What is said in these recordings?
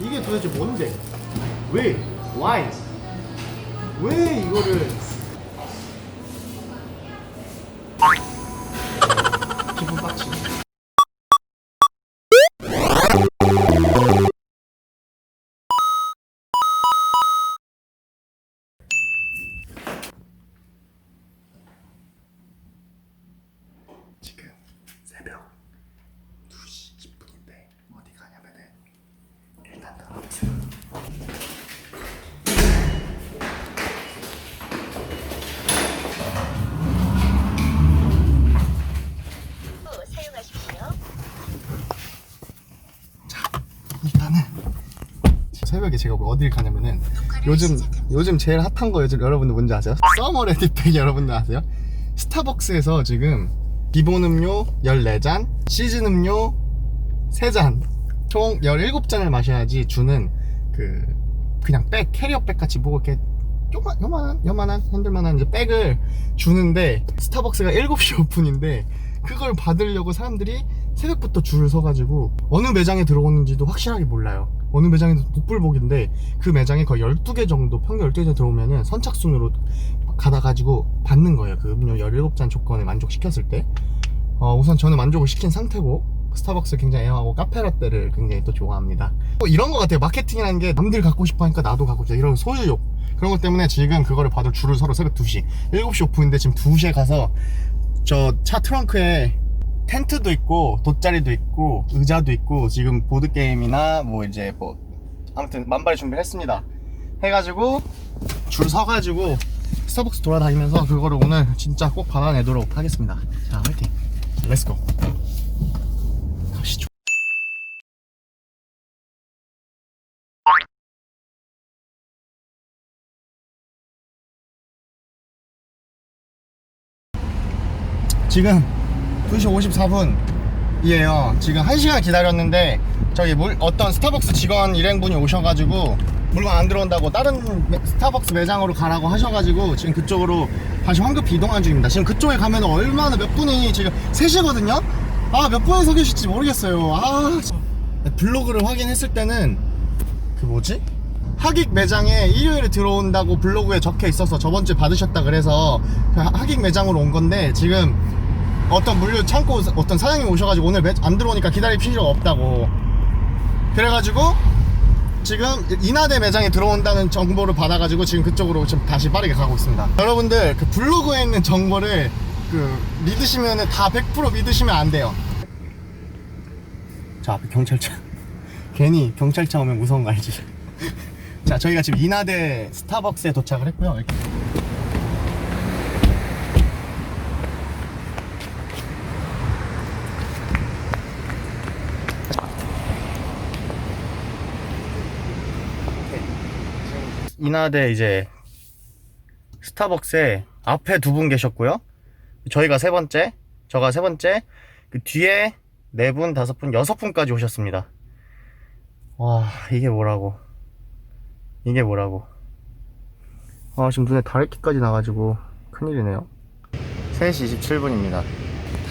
이게 도대체 뭔데? 왜? Why? 왜 이거를 기분 빡치 지금 새벽 2시 10분인데 어디 가냐면은 일단 들어가세요 사용하십시오. 일단은 새벽에 제가 어딜 가냐면은 요즘 요즘 제일 핫한 거 요즘 여러분들 뭔지 아세요? 서머 레디팩 여러분들 아세요? 스타벅스에서 지금 기본 음료 14잔, 시즌 음료 3잔, 총 17잔을 마셔야지 주는 그 그냥 백 캐리어 백 같이 뭐 이렇게 요만, 요만한 요만한 핸들만한 이제 백을 주는데 스타벅스가 7시 오픈인데 그걸 받으려고 사람들이 새벽부터 줄을 서가지고 어느 매장에 들어오는지도 확실하게 몰라요 어느 매장에도 복불복인데 그 매장에 거의 12개 정도 평균 12개 들어오면은 선착순으로 가다가지고 받는 거예요. 그 음료 17잔 조건에 만족시켰을 때. 어, 우선 저는 만족을 시킨 상태고 스타벅스 굉장히 애용하고 카페라떼를 굉장히 또 좋아합니다. 뭐 이런 거 같아요. 마케팅이라는 게 남들 갖고 싶어 하니까 나도 갖고 싶다 이런 소유욕. 그런 것 때문에 지금 그거를 받을 줄을 서로 새벽 2시 7시 오픈인데 지금 2시에 가서 저 차 트렁크에 텐트도 있고 돗자리도 있고 의자도 있고 지금 보드 게임이나 뭐 이제 뭐 아무튼 만발의 준비를 했습니다. 해가지고 줄 서가지고 스타벅스 돌아다니면서 그거를 오늘 진짜 꼭 받아내도록 하겠습니다. 자 화이팅. 렛츠고. 가시죠. 지금 2시 54분이에요. 지금 1시간 기다렸는데 저기 물, 어떤 스타벅스 직원 일행분이 오셔가지고 물건 안 들어온다고 다른 매- 스타벅스 매장으로 가라고 하셔가지고 지금 그쪽으로 다시 황급 이동한 중입니다. 지금 그쪽에 가면 얼마나 몇 분이 지금 3시거든요? 아, 몇 분이 서 계실지 모르겠어요. 아, 진- 블로그를 확인했을 때는 그 뭐지? 하객 매장에 일요일에 들어온다고 블로그에 적혀 있어서 저번 주에 받으셨다 그래서 그 하- 하객 매장으로 온 건데 지금 어떤 물류 창고 어떤 사장님 오셔가지고 오늘 매- 안 들어오니까 기다릴 필요가 없다고. 그래가지고 지금 인하대 매장에 들어온다는 정보를 받아가지고 지금 그쪽으로 지금 다시 빠르게 가고 있습니다. 여러분들 그 블로그에 있는 정보를 그 믿으시면 다 100% 믿으시면 안 돼요. 자 앞에 경찰차. 괜히 경찰차 오면 무서운 거 알지? 자 저희가 지금 인하대 스타벅스에 도착을 했고요. 이렇게. 인하대 이제 스타벅스에 앞에 두 분 계셨고요. 저희가 세 번째 저가 세 번째 그 뒤에 네 분 다섯 분 여섯 분까지 오셨습니다. 와 이게 뭐라고. 이게 뭐라고. 아 지금 눈에 다래끼까지 나가지고 큰일이네요. 3시 27분입니다.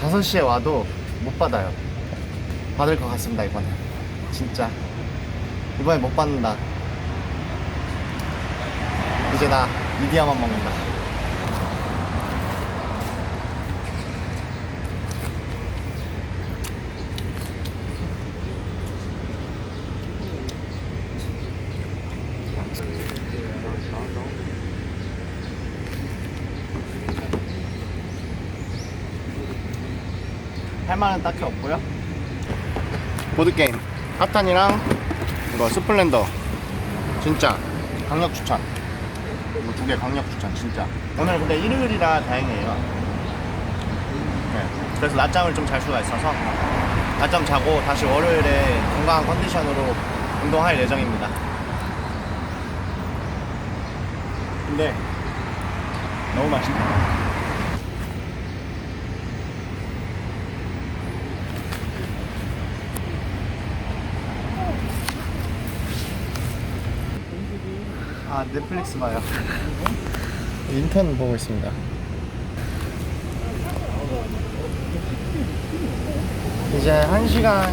5시에 와도 못 받아요. 받을 것 같습니다 이번에. 진짜. 이번에 못 받는다 이제 나 미디어만 먹는다 할 말은 딱히 없고요. 보드 게임 핫탄이랑 이거 스플렌더 진짜 강력 추천. 두 개 강력 추천 진짜. 오늘 근데 일요일이라 다행이에요. 네. 그래서 낮잠을 좀 잘 수가 있어서 낮잠 자고 다시 월요일에 건강한 컨디션으로 운동할 예정입니다. 근데 너무 맛있다. 아 넷플릭스 봐요 인턴 보고 있습니다 이제 1시간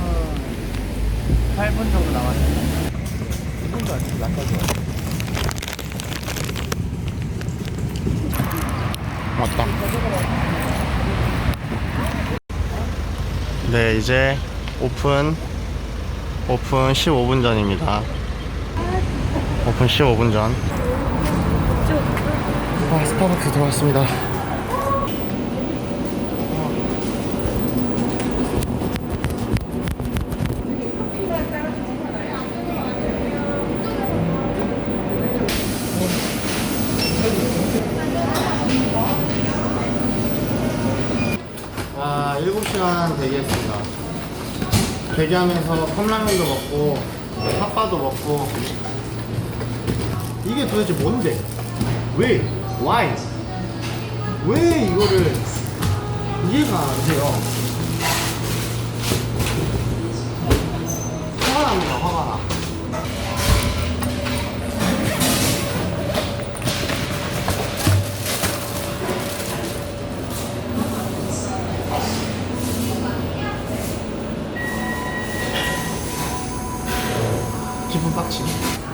8분 정도 남았습니다 아니고 낚아줘. 왔다. 네, 이제 오픈 오픈 15분 전입니다. 오픈 15분 전. 아, 스타벅스 들어왔습니다. 와, 7시간 대기했습니다. 대기하면서 컵라면도 먹고, 핫바도 먹고. 이게 도대체 뭔데? 왜? Why? 왜 이거를 이해가 안 돼요? 화가 납니다, 화가 나. 기분 빡치.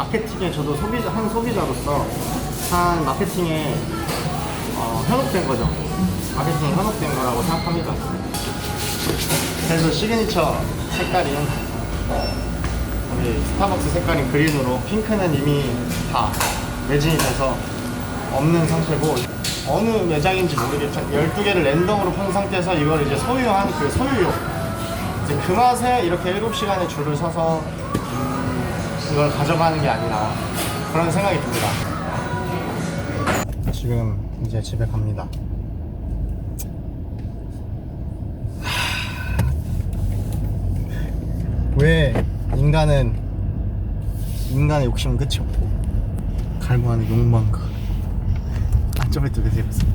마케팅에 저도 소비자 한 소비자로서 한 마케팅에 어, 현혹된 거죠. 마케팅에 현혹된 거라고 생각합니다. 그래서 시그니처 색깔인 우리 스타벅스 색깔인 그린으로 핑크는 이미 다 매진이 돼서 없는 상태고 어느 매장인지 모르겠지만 12개를 랜덤으로 판 상태에서 이걸 이제 소유한 그 소유용 이제 그 맛에 이렇게 7시간의 줄을 서서 이걸 가져가는 게 아니라 그런 생각이 듭니다. 지금 이제 집에 갑니다. 왜 인간은 인간의 욕심은 끝이 없고 갈구하는 욕망과 안쪽에 또 계세요.